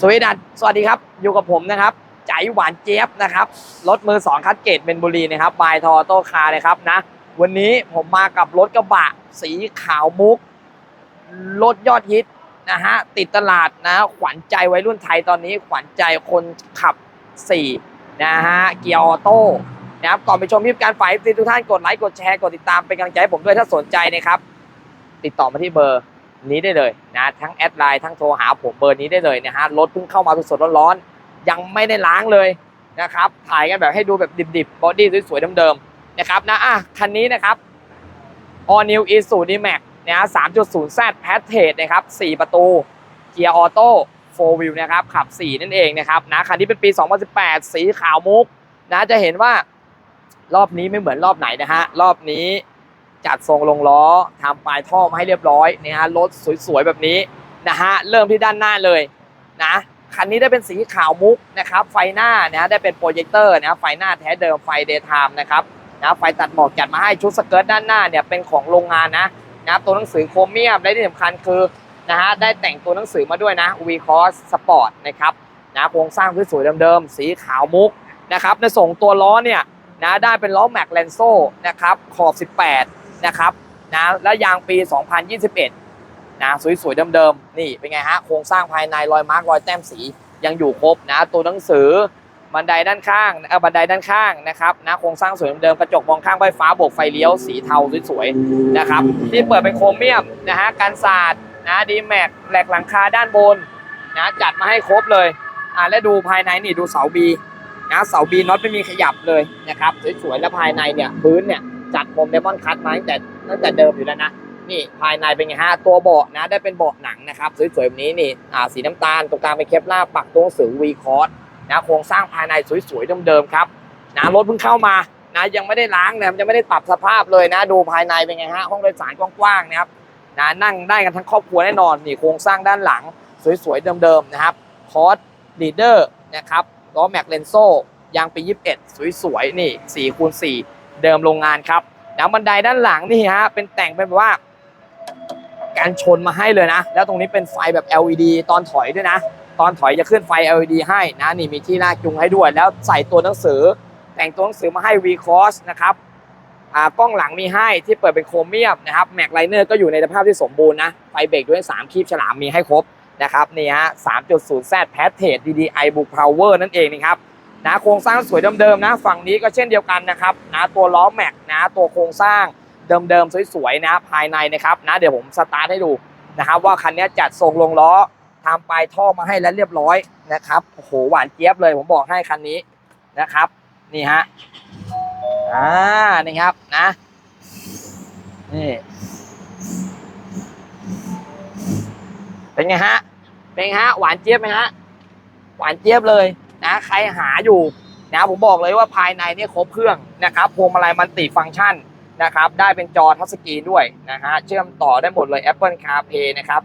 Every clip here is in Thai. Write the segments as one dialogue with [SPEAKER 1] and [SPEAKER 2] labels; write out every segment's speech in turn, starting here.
[SPEAKER 1] สวีดัสสวัสดีครับ อยู่กับผมนะครับใจหวานเจี๊ยบนะครับ รถมือสองคัดเกตเบนบุรีนะครับบายทอโต้คาร์นะครับนะ วันนี้ผมมากับรถกระบะ สีขาวมุก รถยอดฮิตนะฮะ ติดตลาดนะ ขวัญใจวัยรุ่นไทยตอนนี้ขวัญใจคนขับ 4 นะฮะ เกียร์ออโต้นะครับ ก่อนไปชมคลิปการฝ่ายทุกท่านกดไลค์ กดแชร์ กดติดตามเป็นกำลังใจให้ผมด้วยถ้าสนใจนะครับ ติดต่อมาที่เบอร์ นี้ได้เลยนะทั้งแอดไลน์ทั้งโทรหาผมเบอร์นี้ได้เลยนะฮะรถเพิ่งเข้ามาสดๆร้อนๆยังไม่ได้ล้างเลยนะครับถ่ายกันแบบให้ดูแบบดิบๆบอดี้สวยๆเดิมๆนะครับนะอะคันนี้นะครับ All New Isuzu D-Max นะฮะ 3.0Z Passage นะครับ 4 ประตู เกียร์ออโต้4 Wheel นะครับ ขับ 4 นั่นเองนะครับนะคันนี้เป็นปี 2018 สีขาวมุกนะจะเห็นว่ารอบนี้ไม่เหมือนรอบไหนนะฮะรอบนี้ จัดทรงลงล้อทำปลายท่อมาให้เรียบร้อยนะฮะรถสวยๆแบบนี้นะฮะเริ่มที่ด้านหน้าเลยนะคันนี้ได้เป็นสีขาวมุกนะครับไฟหน้านะได้เป็นโปรเจคเตอร์นะไฟหน้าแท้เดิมไฟเดย์ไทม์นะครับนะไฟตัดหมอกจัดมาให้ชุดสเกิร์ตด้านหน้าเนี่ยเป็นของโรงงานนะนะตัวหนังสือโครเมียมและที่สำคัญคือนะฮะได้แต่งตัวหนังสือมาด้วยนะ V Cross Sport นะครับนะโครงสร้างสวยๆเดิมๆสีขาวมุกนะครับในส่งตัวล้อเนี่ยนะได้เป็นล้อแม็กแลนโซนะครับขอบ 18 นะครับนะและยางปี 2021นะสวยๆเดิมๆนี่เป็นไงฮะโครงสร้างภายในรอยมาร์กรอยแต้มสียังอยู่ครบนะตัวหนังสือบันไดด้านข้างเออบันไดด้านข้างนะครับนะโครงสร้างสวยเดิมๆกระจกมองข้างไฟฟ้าโบกไฟเลี้ยวสีเทาสวยๆนะครับที่เปิดเป็นโครเมียมนะฮะกันศาสตร์นะดีแม็กแหลกหลังคาด้านบนนะจัดมาให้ครบเลยอ่าและดูภายในนี่ดูเสาบีนะเสาบีน็อตไม่มีขยับเลยนะครับสวยๆแล้วภายในเนี่ยพื้นเนี่ย จัดผมเดมอนคัตมาตั้งแต่ตั้งแต่เดิมอยู่แล้วนะ นี่ภายในเป็นไงฮะ ตัวเบาะนะ ได้เป็นเบาะหนังนะครับ สวยๆแบบนี้นี่อ่าสีน้ำตาลตรงกลางเป็นเคปลาปักตัวหนังสือวีคอร์สนะโครงสร้างภายในสวยๆเดิมๆครับนะรถเพิ่งเข้ามานะยังไม่ได้ล้างนะยังไม่ได้ปรับสภาพเลยนะ ดูภายในเป็นไงฮะห้องโดยสารกว้างๆนะครับนะนั่งได้กันทั้งครอบครัวแน่นอนนี่โครงสร้างด้านหลัง สวยๆเดิมๆนะครับคอร์สลีเดอร์นะครับล้อแม็กเลนโซยางปี 21 สวยๆ นี่4คูณ4 เดิมโรงงานครับนะบันไดด้านหลังนี่ฮะเป็นแต่งเป็นแบบว่าการชนมาให้เลยนะ แล้วตรงนี้เป็นไฟแบบ LED ตอนถอยด้วยนะ ตอนถอยจะขึ้นไฟ LED ให้นะนี่มีที่ลากจูงให้ด้วย แล้วใส่ตัวหนังสือ แต่งตัวหนังสือมาให้ V Cross นะครับอ่ากล้องหลังมีให้ที่เปิดเป็นโครเมียมนะครับแม็กไลเนอร์ก็อยู่ในสภาพที่สมบูรณ์นะไฟเบรกด้วย 3 คีบฉลามมีให้ครบนะครับนี่ฮะ 3.0Z Passage DDI Book Power นั่นเองนะครับ นะโครงสร้างสวยเดิมๆนะฝั่งนี้ก็เช่นเดียวกันนะครับนะตัวล้อแม็กนะตัวโครงสร้างเดิมๆสวยๆนะภายในนะครับนะเดี๋ยวผมสตาร์ทให้ดูนะครับว่าคันนี้จัดทรงลงล้อทำปลายท่อมาให้แล้วเรียบร้อยนะครับโอ้โหหวานเจี๊ยบเลยผมบอกให้คันนี้นะครับนี่ฮะอ่านี่ครับนะนี่เป็นไงฮะเป็นไงฮะหวานเจี๊ยบไหมฮะหวานเจี๊ยบเลย นะใครหาอยู่นะผมบอกเลยว่าภายในเนี่ยครบเครื่องนะครับพวงมาลัยมันติฟังก์ชันนะครับได้เป็นจอทัชสกรีนด้วยนะฮะเชื่อมต่อได้หมดเลย Apple CarPlay นะครับ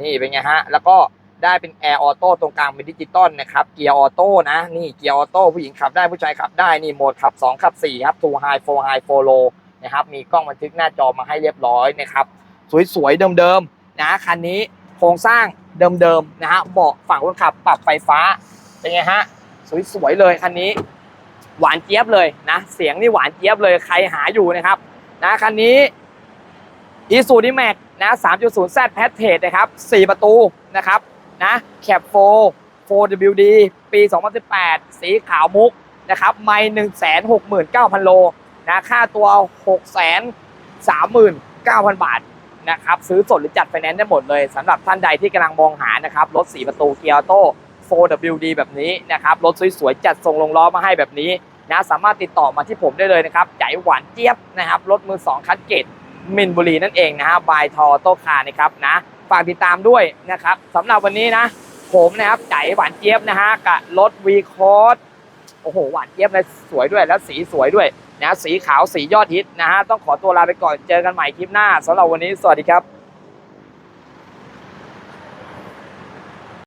[SPEAKER 1] นี่เป็นไงฮะแล้วก็ได้เป็น Air Auto ตรงกลางเป็นดิจิตอลนะครับเกียร์ออโต้นะนี่เกียร์ออโต้ผู้หญิงขับได้ผู้ชายขับได้นี่โหมดขับ 2 ขับ 4 ครับ2 High 4 High 4 Low นะครับมีกล้องบันทึกหน้าจอมาให้เรียบร้อยนะครับสวยๆเดิมๆนะคันนี้โครงสร้างเดิมๆนะฮะเบาะฝั่งคนขับปรับไฟฟ้า เป็นไงฮะสวยๆเลยคันนี้ หวานเจี๊ยบเลยนะ เสียงนี่หวานเจี๊ยบเลยใครหาอยู่นะครับ นะคันนี้อีซูนิแม็กนะ 3.0Z Passage นะครับ 4 ประตูนะครับนะแคปโฟ 4WD ปี 2018 สีขาวมุกนะครับไม่169,000 โลนะค่าตัว 639,000 บาทนะครับ ซื้อสดหรือจัดไฟแนนซ์ได้หมดเลยสำหรับท่านใดที่กำลังมองหานะครับ รถ 4 ประตูเกียร์โต้ 4WD แบบนี้นะครับรถสวยๆจัดทรงลงล้อมาให้แบบนี้นะสามารถติดต่อมาที่ผมได้เลยนะครับใจหวานเจี๊ยบนะครับรถมือ2คันเกตมินบุรีนั่นเองนะฮะบายทอโตคานะครับนะฝากติดตามด้วยนะครับสำหรับวันนี้นะผมนะครับใจหวานเจี๊ยบนะฮะกับรถวีคอร์สโอ้โหหวานเจี๊ยบเลยสวยด้วยแล้วสีสวยด้วยนะสีขาวสียอดฮิตนะฮะต้องขอตัวลาไปก่อนเจอกันใหม่คลิปหน้าสำหรับวันนี้สวัสดีครับ